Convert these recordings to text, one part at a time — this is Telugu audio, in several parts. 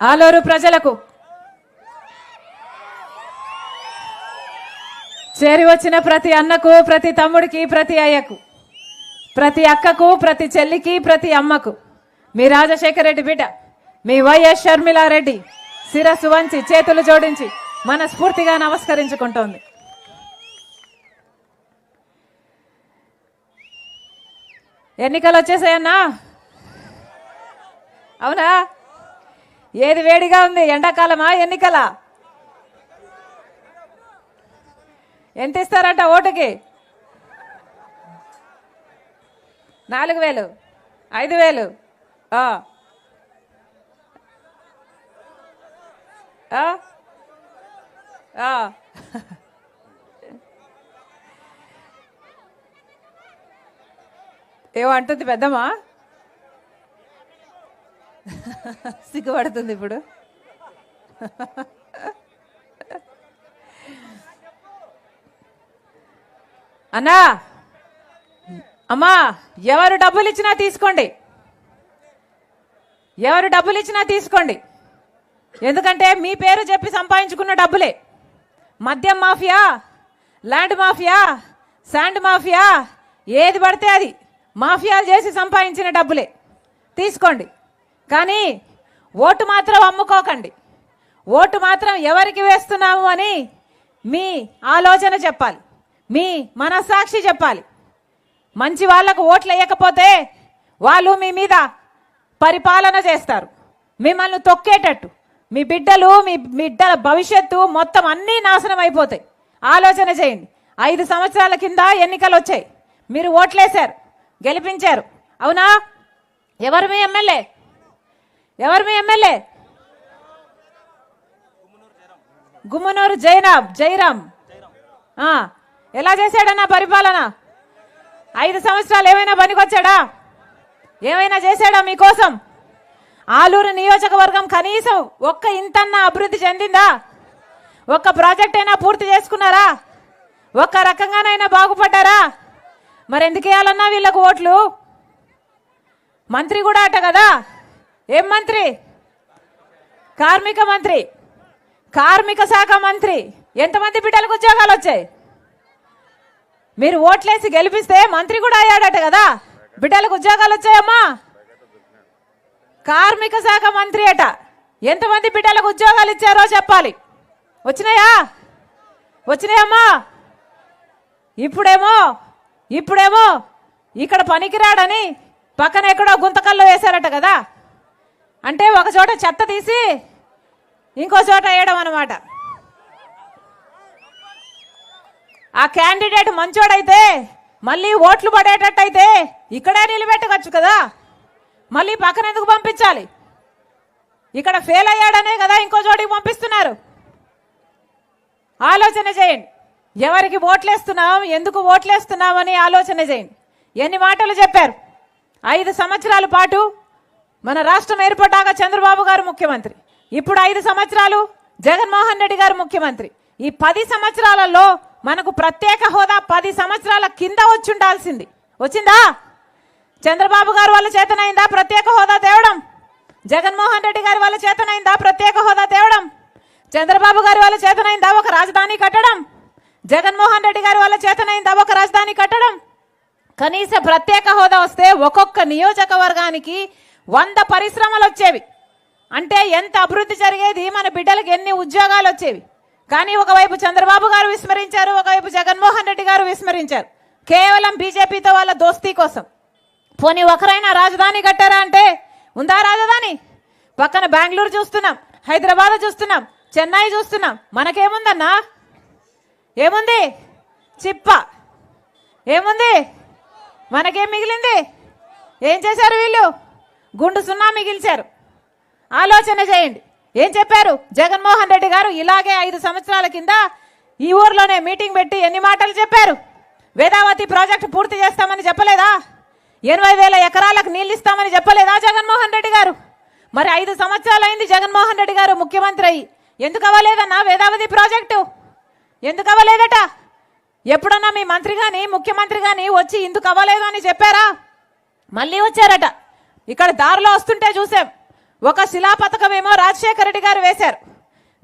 ఆలూరు ప్రజలకు చేరి వచ్చిన ప్రతి అన్నకు ప్రతి తమ్ముడికి ప్రతి అయ్యకు ప్రతి అక్కకు ప్రతి చెల్లికి ప్రతి అమ్మకు మీ రాజశేఖర రెడ్డి బిడ్డ మీ వైఎస్ షర్మిలారెడ్డి శిరస్సు వంచి చేతులు జోడించి మనస్ఫూర్తిగా నమస్కరించుకుంటోంది. ఎన్నికలు వచ్చేసాయన్నా? అవునా? ఏది వేడిగా ఉంది? ఎండాకాలమా? ఎన్నికల? ఎంత ఇస్తారంట ఓటుకి? నాలుగు వేలు. ఐదు వేలు. ఏమో అంటుంది పెద్దమ్మా. సిగ్గుపడుతుంది ఇప్పుడు. అన్నా! అమ్మా ఎవరు డబ్బులు ఇచ్చినా తీసుకోండి. ఎవరు డబ్బులు ఇచ్చినా తీసుకోండి. ఎందుకంటే మీ పేరు చెప్పి సంపాదించుకున్న డబ్బులే. మద్యం mafia land mafia sand mafia ఏది పడితే అది మాఫియాలు చేసి సంపాదించిన డబ్బులే. తీసుకోండి. కానీ ఓటు మాత్రం అమ్ముకోకండి. ఓటు మాత్రం ఎవరికి వేస్తున్నాము అని మీ ఆలోచన చెప్పాలి. మీ మనస్సాక్షి చెప్పాలి. మంచి వాళ్ళకు ఓట్లు వేయకపోతే వాళ్ళు మీ మీద పరిపాలన చేస్తారు. మిమ్మల్ని తొక్కేటట్టు. మీ బిడ్డలు మీ బిడ్డల భవిష్యత్తు మొత్తం అన్నీ నాశనం అయిపోతాయి. ఆలోచన చేయండి. ఐదు సంవత్సరాల కింద ఎన్నికలు వచ్చాయి. మీరు ఓట్లేశారు. గెలిపించారు. అవునా? ఎవరు మీ ఎమ్మెల్యే? ఎవరు మీ ఎమ్మెల్యే? గుమ్మనూరు జైనాబ్ జైరామ్. ఎలా చేశాడన్నా పరిపాలన? ఐదు సంవత్సరాలు ఏమైనా పనికొచ్చాడా? ఏమైనా చేశాడా మీకోసం? ఆలూరు నియోజకవర్గం కనీసం ఒక్క ఇంతన్నా అభివృద్ధి చెందిందా? ఒక్క ప్రాజెక్ట్ అయినా పూర్తి చేసుకున్నారా? ఒక్క రకంగానైనా బాగుపడ్డారా? మరి ఎందుకు వేయాలన్నా వీళ్ళకు ఓట్లు? మంత్రి కూడా అట కదా? ఏం మంత్రి? కార్మిక మంత్రి. కార్మిక శాఖ మంత్రి. ఎంతమంది బిడ్డలకు ఉద్యోగాలు వచ్చాయి? మీరు ఓట్లేసి గెలిపిస్తే మంత్రి కూడా అయ్యాడట కదా. బిడ్డలకు ఉద్యోగాలు వచ్చాయమ్మా. కార్మిక శాఖ మంత్రి అట. ఎంతమంది బిడ్డలకు ఉద్యోగాలు ఇచ్చారో చెప్పాలి. వచ్చినాయా? వచ్చినాయమ్మా. ఇప్పుడేమో ఇప్పుడేమో ఇక్కడ పనికిరాడని పక్కన ఎక్కడో గుంతకల్లో వేశారట కదా. అంటే ఒక చోట చెత్త తీసి ఇంకో చోట వేయడం అనమాట ఆ క్యాండిడేట్ మంచోడైతే మళ్ళీ ఓట్లు పడేటట్టయితే ఇక్కడే నిలబెట్టవచ్చు కదా. మళ్ళీ పక్కన ఎందుకు పంపించాలి? ఇక్కడ ఫెయిల్ అయ్యాడనే కదా ఇంకో చోటికి పంపిస్తున్నారు. ఆలోచన చేయండి. ఎవరికి ఓట్లేస్తున్నాం ఎందుకు ఓట్లేస్తున్నామని ఆలోచన చేయండి. ఎన్ని మాటలు చెప్పారు? ఐదు సంవత్సరాల పాటు మన రాష్ట్రం ఏర్పడ్డాక చంద్రబాబు గారు ముఖ్యమంత్రి. ఇప్పుడు ఐదు సంవత్సరాలు జగన్మోహన్ రెడ్డి గారు ముఖ్యమంత్రి. ఈ పది సంవత్సరాలలో మనకు ప్రత్యేక హోదా పది సంవత్సరాల కింద వచ్చి ఉండాల్సింది. వచ్చిందా? చంద్రబాబు గారు వాళ్ళ చేతనైందా ప్రత్యేక హోదా తేవడం? జగన్మోహన్ రెడ్డి గారి వాళ్ళ చేతనైందా ప్రత్యేక హోదా తేవడం? చంద్రబాబు గారి వాళ్ళ చేతనైందా ఒక రాజధాని కట్టడం? జగన్మోహన్ రెడ్డి గారి వాళ్ళ చేతనైందా ఒక రాజధాని కట్టడం? కనీస ప్రత్యేక హోదా వస్తే ఒక్కొక్క నియోజకవర్గానికి వంద పరిశ్రమలు వచ్చేవి. అంటే ఎంత అభివృద్ధి జరిగేది మన బిడ్డలకు ఎన్ని ఉద్యోగాలు వచ్చేవి. కానీ ఒకవైపు చంద్రబాబు గారు విస్మరించారు ఒకవైపు జగన్మోహన్ రెడ్డి గారు విస్మరించారు. కేవలం బీజేపీతో వాళ్ళ దోస్తీ కోసం. పోనీ ఒకరైనా రాజధాని కట్టారా అంటే ఉందా రాజధాని? పక్కన బెంగళూరు చూస్తున్నాం హైదరాబాద్ చూస్తున్నాం చెన్నై చూస్తున్నాం. మనకేముందన్నా? ఏముంది? చిప్ప. ఏముంది? మనకేం మిగిలింది? ఏం చేశారు వీళ్ళు? గుండు సున్నా మిగిల్చారు ఆలోచన చేయండి. ఏం చెప్పారు? జగన్మోహన్ రెడ్డి గారు ఇలాగే ఐదు సంవత్సరాల కింద ఈ ఊర్లోనే మీటింగ్ పెట్టి ఎన్ని మాటలు చెప్పారు? వేదావతి ప్రాజెక్టు పూర్తి చేస్తామని చెప్పలేదా? ఎనభై వేల ఎకరాలకు నీళ్ళు ఇస్తామని చెప్పలేదా జగన్మోహన్ రెడ్డి గారు? మరి ఐదు సంవత్సరాలు అయింది జగన్మోహన్ రెడ్డి గారు ముఖ్యమంత్రి అయ్యి ఎందుకు అవ్వలేదన్నా వేదావతి ప్రాజెక్టు? ఎందుకు అవ్వలేదట? ఎప్పుడన్నా మీ మంత్రి కానీ ముఖ్యమంత్రి కానీ వచ్చి ఇందుకు అవ్వలేదు అని చెప్పారా? మళ్ళీ వచ్చారట. ఇక్కడ దారిలో వస్తుంటే చూసాం. ఒక శిలా పథకం ఏమో రాజశేఖర రెడ్డి గారు వేశారు.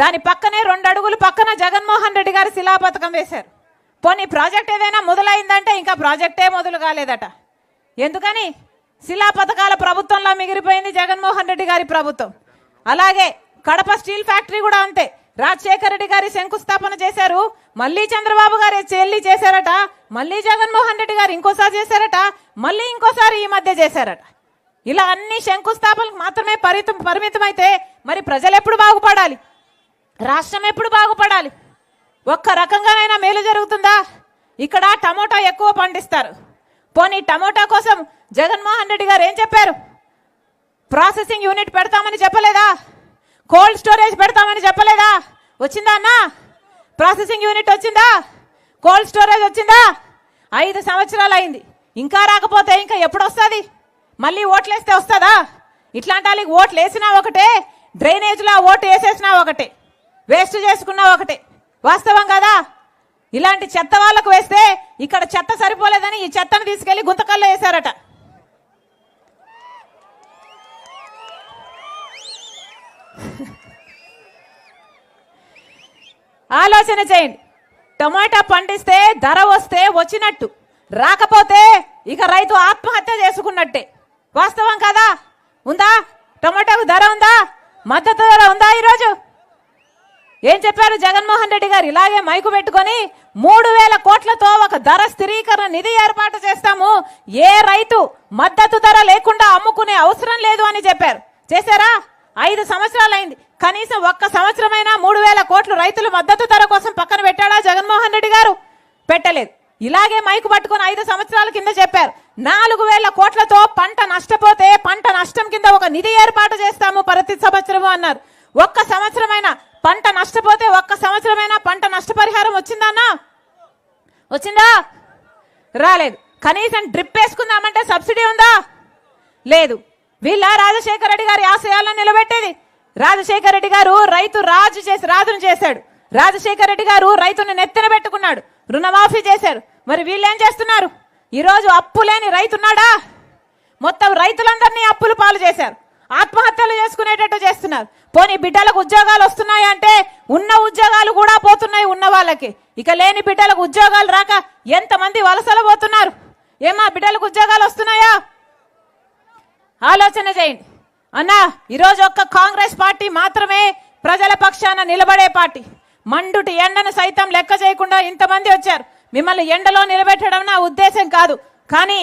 దాని పక్కనే రెండు అడుగులు పక్కన జగన్మోహన్ రెడ్డి గారు శిలా పథకం వేశారు. పోనీ ప్రాజెక్ట్ ఏదైనా మొదలైందంటే ఇంకా ప్రాజెక్టే మొదలు కాలేదట. ఎందుకని? శిలా పథకాల ప్రభుత్వంలో మిగిలిపోయింది జగన్మోహన్ రెడ్డి గారి ప్రభుత్వం. అలాగే కడప స్టీల్ ఫ్యాక్టరీ కూడా అంతే. రాజశేఖర రెడ్డి గారి శంకుస్థాపన చేశారు. మళ్ళీ చంద్రబాబు గారి చెల్లి చేశారట. మళ్ళీ జగన్మోహన్ రెడ్డి గారు ఇంకోసారి చేశారట. మళ్ళీ ఇంకోసారి ఈ మధ్య చేశారట. ఇలా అన్ని శంకుస్థాపనలకు మాత్రమే పరిమితం పరిమితమైతే మరి ప్రజలు ఎప్పుడు బాగుపడాలి? రాష్ట్రం ఎప్పుడు బాగుపడాలి? ఒక్క రకంగానైనా మేలు జరుగుతుందా? ఇక్కడ టమోటా ఎక్కువ పండిస్తారు. పోనీ టమోటా కోసం జగన్మోహన్ రెడ్డి గారు ఏం చెప్పారు? ప్రాసెసింగ్ యూనిట్ పెడతామని చెప్పలేదా? కోల్డ్ స్టోరేజ్ పెడతామని చెప్పలేదా? వచ్చిందా అన్నా? ప్రాసెసింగ్ యూనిట్ వచ్చిందా? కోల్డ్ స్టోరేజ్ వచ్చిందా? ఐదు సంవత్సరాలు అయింది. ఇంకా రాకపోతే ఇంకా ఎప్పుడు వస్తుంది మళ్ళీ ఓట్లేస్తే వస్తుందా? ఇట్లాంటి వాళ్ళకి ఓట్లు వేసినా ఒకటే డ్రైనేజ్లో ఓటు వేసేసినా ఒకటే వేస్ట్ చేసుకున్నా ఒకటే. వాస్తవం కదా? ఇలాంటి చెత్త వాళ్ళకు వేస్తే ఇక్కడ చెత్త సరిపోలేదని ఈ చెత్తను తీసుకెళ్ళి గుంతకల్లో వేశారట. ఆలోచన చేయండి. టమాటా పండిస్తే ధర వస్తే వచ్చినట్టు రాకపోతే ఇక రైతు ఆత్మహత్య చేసుకున్నట్టే. వాస్తవం కదా? ఉందా? టమాటాకు ధర ఉందా? మద్దతు ధర ఉందా ఈరోజు? ఏం చెప్పారు జగన్మోహన్ రెడ్డి గారు? ఇలాగే మైకు పెట్టుకొని మూడు వేల కోట్లతో ఒక ధర స్థిరీకరణ నిధి ఏర్పాటు చేస్తాము. ఏ రైతు మద్దతు ధర లేకుండా అమ్ముకునే అవసరం లేదు అని చెప్పారు. చేశారా? ఐదు సంవత్సరాలు అయింది కనీసం ఒక్క సంవత్సరమైనా మూడు వేల కోట్లు రైతులు మద్దతు ధర కోసం పక్కన పెట్టాడా జగన్మోహన్ రెడ్డి గారు? పెట్టలేదు. ఇలాగే మైకు పట్టుకొని ఐదు సంవత్సరాల కింద చెప్పారు. నాలుగు వేల కోట్లతో పంట నష్టపోతే పంట నష్టం కింద ఒక నిధి ఏర్పాటు చేస్తాము ప్రతి సంవత్సరము అన్నారు. ఒక్క సంవత్సరమైనా పంట నష్టపోతే ఒక్క సంవత్సరమైనా పంట నష్టపరిహారం వచ్చిందన్నా? వచ్చిందా? రాలేదు. కనీసం డ్రిప్ వేసుకుందామంటే సబ్సిడీ ఉందా? లేదు. వీళ్ళ రాజశేఖర రెడ్డి గారి ఆశయాలను నిలబెట్టేది. రాజశేఖర రెడ్డి గారు రైతు రాజు చేసి రాజును చేశాడు. రాజశేఖర రెడ్డి గారు రైతుని నెత్తిన పెట్టుకున్నాడు. రుణమాఫీ చేశారు. మరి వీళ్ళు ఏం చేస్తున్నారు? ఈరోజు అప్పు లేని రైతున్నాడా? మొత్తం రైతులందరినీ అప్పులు పాలు చేశారు. ఆత్మహత్యలు చేసుకునేటట్టు చేస్తున్నారు. పోనీ బిడ్డలకు ఉద్యోగాలు వస్తున్నాయి అంటే ఉన్న ఉద్యోగాలు కూడా పోతున్నాయి ఉన్న వాళ్ళకి. ఇక లేని బిడ్డలకు ఉద్యోగాలు రాక ఎంతమంది వలసలు పోతున్నారు? ఏమా బిడ్డలకు ఉద్యోగాలు వస్తున్నాయా? ఆలోచన చేయండి. అన్నా ఈరోజు ఒక్క కాంగ్రెస్ పార్టీ మాత్రమే ప్రజల పక్షాన నిలబడే పార్టీ. మండుటి ఎండను సైతం లెక్క చేయకుండా ఇంతమంది వచ్చారు. మిమ్మల్ని ఎండలో నిలబెట్టడం నా ఉద్దేశం కాదు. కానీ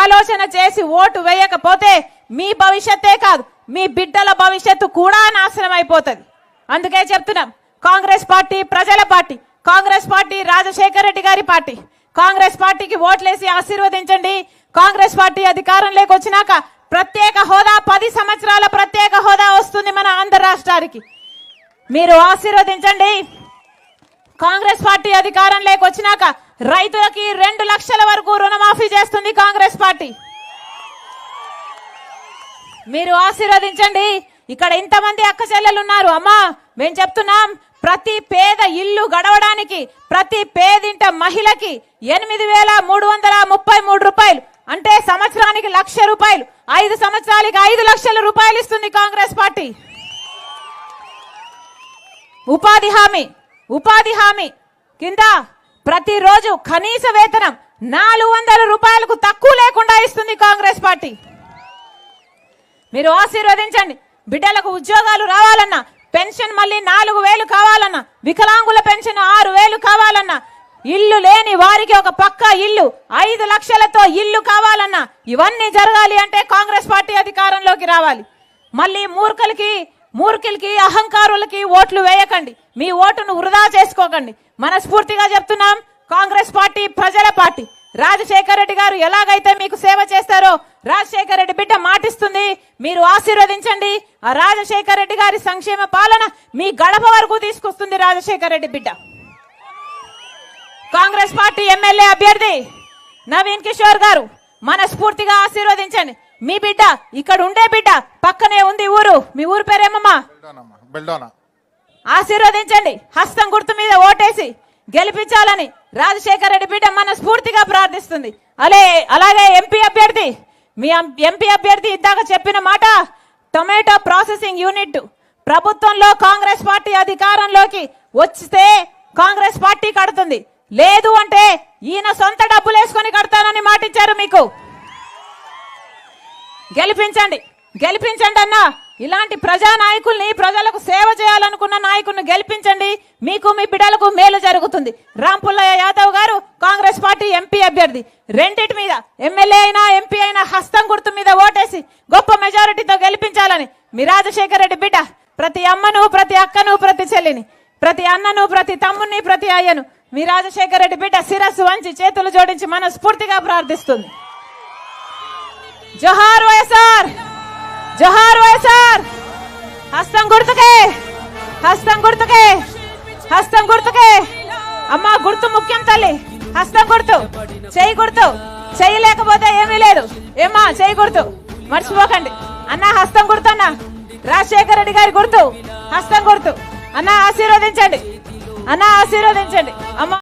ఆలోచన చేసి ఓటు వేయకపోతే మీ భవిష్యత్తే కాదు. మీ బిడ్డల భవిష్యత్తు కూడా నాశనం అయిపోతుంది. అందుకే చెప్తున్నాం కాంగ్రెస్ పార్టీ ప్రజల పార్టీ కాంగ్రెస్ పార్టీ రాజశేఖర రెడ్డి గారి పార్టీ. కాంగ్రెస్ పార్టీకి ఓట్లేసి ఆశీర్వదించండి. కాంగ్రెస్ పార్టీ అధికారంలోకి వచ్చినాక ప్రత్యేక హోదా పది సంవత్సరాల ప్రత్యేక హోదా వస్తుంది మన ఆంధ్ర రాష్ట్రానికి. మీరు ఆశీర్వదించండి. కాంగ్రెస్ పార్టీ అధికారం లేకొచ్చినాక రైతులకి రెండు లక్షల వరకు రుణమాఫీ చేస్తుంది కాంగ్రెస్ పార్టీ. మీరు ఆశీర్వదించండి. ఇక్కడ ఇంతమంది అక్క చెల్లెలు ఉన్నారు. అమ్మా మేము చెప్తున్నాం ప్రతి పేద ఇల్లు గడవడానికి ప్రతి పేదింట మహిళకి ఎనిమిది వేల మూడు వందల ముప్పై మూడు రూపాయలు. అంటే సంవత్సరానికి లక్ష రూపాయలు. ఐదు సంవత్సరాలకి ఐదు లక్షల రూపాయలు ఇస్తుంది కాంగ్రెస్ పార్టీ. ఉపాధి హామీ. ఉపాధి హామీ కింద ప్రతిరోజు కనీస వేతనం నాలుగు వందల రూపాయలకు తక్కువ లేకుండా ఇస్తుంది కాంగ్రెస్ పార్టీ. మీరు ఆశీర్వదించండి. బిడ్డలకు ఉద్యోగాలు రావాలన్నా పెన్షన్ మళ్ళీ నాలుగు వేలు కావాలన్నా వికలాంగుల పెన్షన్ ఆరు వేలు కావాలన్నా ఇల్లు లేని వారికి ఒక పక్క ఇల్లు ఐదు లక్షలతో ఇల్లు కావాలన్నా ఇవన్నీ జరగాలి అంటే కాంగ్రెస్ పార్టీ అధికారంలోకి రావాలి. మళ్ళీ మూర్ఖలకి మూర్ఖులకి అహంకారులకి ఓట్లు వేయకండి. మీ ఓటును వృధా చేసుకోకండి. మనస్ఫూర్తిగా చెప్తున్నాం కాంగ్రెస్ పార్టీ ప్రజల పార్టీ. రాజశేఖర రెడ్డి గారు ఎలాగైతే మీకు సేవ చేస్తారో రాజశేఖర రెడ్డి బిడ్డ మాటిస్తుంది. మీరు ఆశీర్వదించండి. ఆ రాజశేఖర రెడ్డి గారి సంక్షేమ పాలన మీ గడప వరకు తీసుకొస్తుంది రాజశేఖర రెడ్డి బిడ్డ. కాంగ్రెస్ పార్టీ ఎమ్మెల్యే అభ్యర్థి నవీన్ కిషోర్ గారు మనస్ఫూర్తిగా ఆశీర్వదించండి. మీ బిడ్డ ఇక్కడ ఉండే బిడ్డ పక్కనే ఉంది ఊరు. మీ ఊరు పేరేమమ్మా? ఆశీర్వదించండి. హస్తం గుర్తు మీద ఓటేసి గెలిపించాలని రాజశేఖర రెడ్డి బిడ్డ మన స్ఫూర్తిగా ప్రార్థిస్తుంది. అలే అలాగే ఎంపీ అభ్యర్థి మీ ఎంపీ అభ్యర్థి ఇందాక చెప్పిన మాట టొమాటో ప్రాసెసింగ్ యూనిట్ ప్రభుత్వంలో కాంగ్రెస్ పార్టీ అధికారంలోకి వచ్చితే కాంగ్రెస్ పార్టీ కడుతుంది. లేదు అంటే ఈయన సొంత డబ్బులు వేసుకొని కడతానని మాటిచ్చారు మీకు. గెలిపించండి. గెలిపించండి అన్న. ఇలాంటి ప్రజా నాయకుల్ని ప్రజలకు సేవ చేయాలనుకున్న నాయకుల్ని గెలిపించండి. మీకు మీ బిడ్డలకు మేలు జరుగుతుంది. రాంపుల్లయ్య యాదవ్ గారు కాంగ్రెస్ పార్టీ ఎంపీ అభ్యర్థి. రెండిటి మీద ఎమ్మెల్యే అయినా ఎంపీ అయినా హస్తం గుర్తు మీద ఓటేసి గొప్ప మెజారిటీతో గెలిపించాలని మీ రాజశేఖర రెడ్డి బిడ్డ ప్రతి అమ్మను ప్రతి అక్కను ప్రతి చెల్లిని ప్రతి అన్నను ప్రతి తమ్ముని ప్రతి అయ్యను మీ రాజశేఖర రెడ్డి బిడ్డ శిరస్సు వంచి చేతులు జోడించి మనస్ఫూర్తిగా ప్రార్థిస్తుంది. జోహార్ వైఎస్ఆర్! జోహార్ వైఎస్ఆర్! హస్తం గుర్తుకే! హస్తం గుర్తుకే! హస్తం గుర్తుకే! అమ్మా గుర్తు ముఖ్యం తల్లి. హస్తం గుర్తు. చెయ్యి గుర్తు. చేయలేకపోతే లేకపోతే ఏమీ లేదు. ఏమా చేయి గుర్తు. మర్చిపోకండి. అన్న హస్తం గుర్తు అన్న. రాజశేఖర రెడ్డి గారి గుర్తు. హస్తం గుర్తు. అన్న ఆశీర్వదించండి. అన్న ఆశీర్వదించండి. అమ్మ